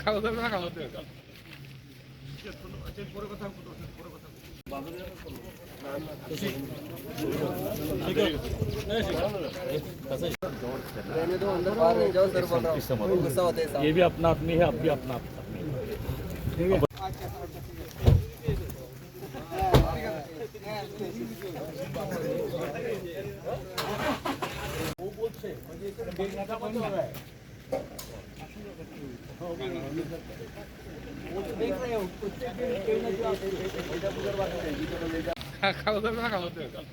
খাওয়া দাওয়া না খাওয়া দাওয়া। रहने दो अंदर बाहर रह जाओ सर बोल रहा हूँ गुस्सा होते हैं साहब। ये भी अपना आदमी है आप भी अपना आदमी है খাওয়া দাওয়া না খাওয়া দাওয়া रहने दो अंदर बाहर रह जाओ सर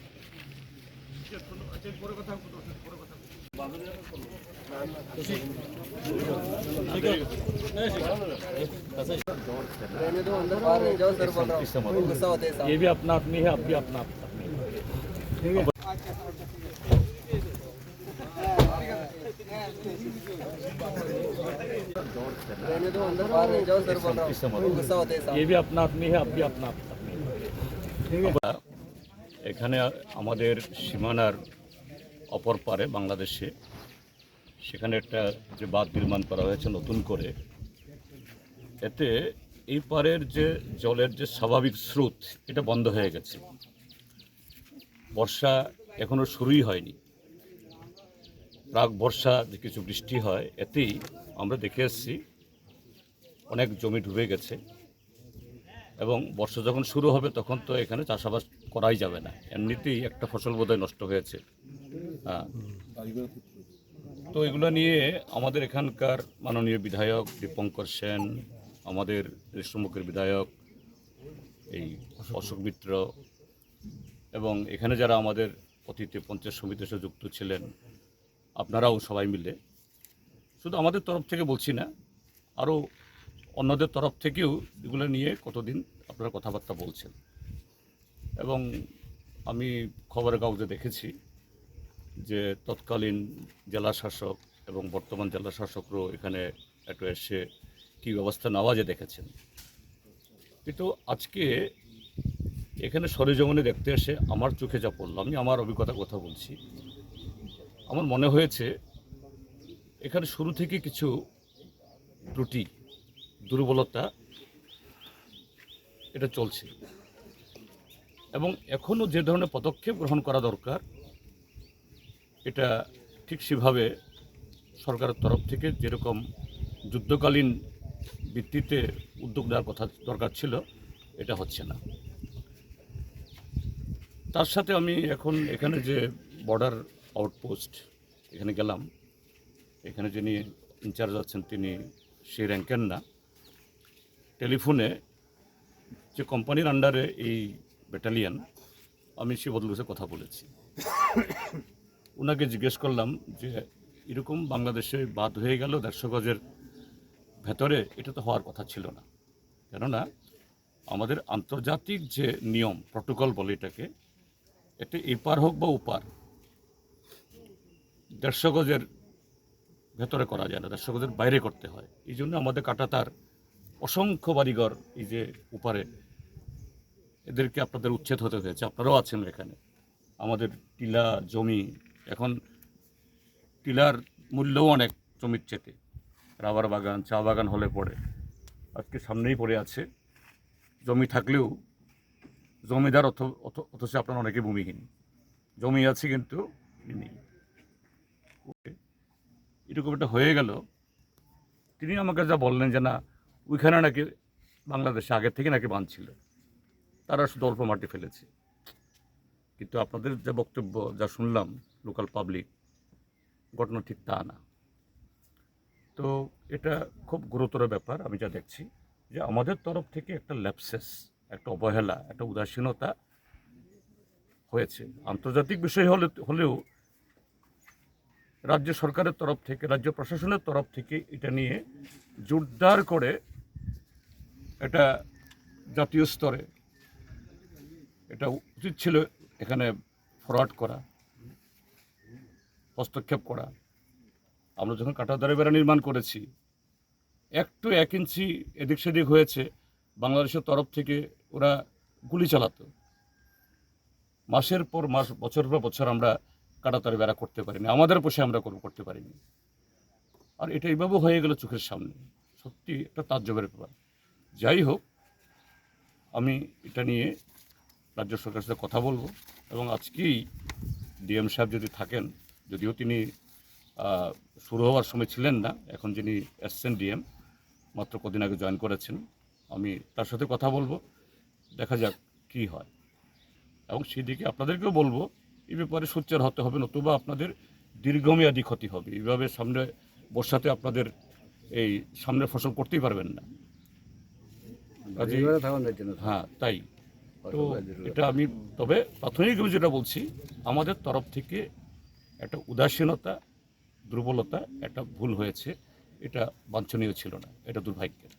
बोल रहा हूँ गुस्सा होते हैं साहब। ये भी अपना आदमी है आप भी अपना आदमी है रहने दो अंदर बाहर रह जाओ सर बोल रहा हूँ गुस्सा होते हैं साहब। ये भी अपना आदमी है आप भी अपना आदमी है আমরা এখানে আমাদের সীমানার অপর পারে বাংলাদেশে। সেখানে একটা যে বাঁধ নির্মাণ করা হয়েছে নতুন করে। এতে এই পারের যে জলের যে স্বাভাবিক স্রোত, এটা বন্ধ হয়ে গেছে। বর্ষা এখনও শুরুই হয়নি। প্রাক বর্ষা যে কিছু বৃষ্টি হয়, এতেই আমরা দেখে এসেছি অনেক জমি ডুবে গেছে। এবং বর্ষা যখন শুরু হবে, তখন তো এখানে চাষাবাদ করাই যাবে না। এমনিতেই একটা ফসল বোধহয় নষ্ট হয়েছে। হ্যাঁ। তো এগুলো নিয়ে আমাদের এখানকার মাননীয় বিধায়ক দীপঙ্কর সেন, আমাদের রেশমুখের বিধায়ক এই অশোক মিত্র এবং এখানে যারা আমাদের অতীতে পঞ্চায়েত সমিতির সাথে যুক্ত ছিলেন, আপনারাও সবাই মিলে। শুধু আমাদের তরফ থেকে বলছি না, আরও অন্যদের তরফ থেকেও এগুলো নিয়ে কতদিন আপনারা কথাবার্তা বলছেন। এবং আমি খবরের কাগজে দেখেছি যে তৎকালীন জেলা শাসক এবং বর্তমান জেলা শাসকরাও এখানে একটু এসে কী ব্যবস্থা নেওয়া যে দেখেছেন। কিন্তু আজকে এখানে সরেজমনে দেখতে এসে আমার চোখে যা পড়ল, আমি আমার অভিজ্ঞতার কথা বলছি। আমার মনে হয়েছে এখানে শুরু থেকে কিছু ত্রুটি, দুর্বলতা এটা চলছে। এবং এখনও যে ধরনের পদক্ষেপ গ্রহণ করা দরকার এটা ঠিক সেভাবে সরকারের তরফ থেকে যেরকম যুদ্ধকালীন ভিত্তিতে উদ্যোগ নেওয়ার কথা দরকার ছিল, এটা হচ্ছে না। তার সাথে আমি এখন এখানে যে বর্ডার আউটপোস্ট এখানে গেলাম, এখানে যিনি ইনচার্জ আছেন তিনি সেই র্যাঙ্কের না। টেলিফোনে যে কোম্পানির আন্ডারে এই ব্যাটালিয়ান আমি সে বদলুসে কথা বলেছি। ওনাকে জিজ্ঞেস করলাম যে, এরকম বাংলাদেশে বাদ হয়ে গেল দেড়শো গজের ভেতরে, এটা তো হওয়ার কথা ছিল না। কেননা, আমাদের আন্তর্জাতিক যে নিয়ম, প্রটোকল বলে এটাকে এটা এপার হোক বা ওপার, দেড়শো গজের ভেতরে করা যায় না, দেড়শো গজের বাইরে করতে হয়। এই জন্য আমাদের কাটাতার অসংখ্য বাড়িঘর এই যে উপারে এদেরকে আপনাদের উচ্ছেদ হতে হয়েছে। আপনারাও আছেন এখানে। আমাদের টিলা, জমি এখন টিলার মূল্যও অনেক জমির চেতে রাবার বাগান, চা বাগান হলে পড়ে। আজকে সামনেই পড়ে আছে। জমি থাকলেও জমিদার অথ, অথ- অথচ আপনার অনেকে ভূমিহীন। জমি আছে কিন্তু নেই। এরকম একটা হয়ে গেল। তিনি আমাকে যা বললেন যে না, ওইখানে নাকি বাংলাদেশে আগের থেকে নাকি বাঁধছিল তারা শুধু অল্প মাটি ফেলেছে। কিন্তু আপনাদের যে বক্তব্য, যা শুনলাম লোকাল পাবলিক ঘটনা ঠিক তা না। তো এটা খুব গুরুতর ব্যাপার, আমি যা দেখছি যে আমাদের তরফ থেকে একটা ল্যাপসেস একটা অবহেলা, একটা উদাসীনতা হয়েছে। আন্তর্জাতিক বিষয় হলে, হলেও রাজ্য সরকারের তরফ থেকে, রাজ্য প্রশাসনের তরফ থেকে এটা নিয়ে জোরদার করে এটা জাতীয় স্তরে এটা উচিত ছিল এখানে ফরওয়ার্ড করা। হস্তক্ষেপ করা। আমরা যখন কাটাতারে বেড়া নির্মাণ করেছি, একটু এক ইঞ্চি এদিক সেদিক হয়েছে, বাংলাদেশের তরফ থেকে ওরা গুলি চালাতো। মাসের পর মাস, বছর পর বছর আমরা কাটাতারি বেড়া করতে পারিনি। আমাদের পোষে আমরা করব- করতে পারিনি। আর এটা এইভাবে হয়ে গেল চোখের সামনে। সত্যি একটা তাজ্জবের ব্যাপার। যাই হোক, আমি এটা নিয়ে রাজ্য সরকারের সাথে কথা বলব এবং আজকেই ডিএম সাহেব যদি থাকেন যদিও তিনি শুরু হওয়ার সময় ছিলেন না এখন যিনি এসছেন ডিএম মাত্র কদিন আগে জয়েন করেছেন। আমি তার সাথে কথা বলব দেখা যাক কী হয়। এবং সেদিকে আপনাদেরকেও বলব এই ব্যাপারে সোচ্চার হতে হবে নতুবা আপনাদের দীর্ঘমেয়াদী ক্ষতি হবে। এইভাবে সামনে বর্ষাতে আপনাদের এই সামনের ফসল করতেই পারবেন না। হ্যাঁ তাই। তো এটা আমি তবে প্রাথমিকভাবে যেটা বলছি আমাদের তরফ থেকে একটা উদাসীনতা দুর্বলতা একটা ভুল হয়েছে এটা বাঞ্ছনীয় ছিল না এটা দুর্ভাগ্যের।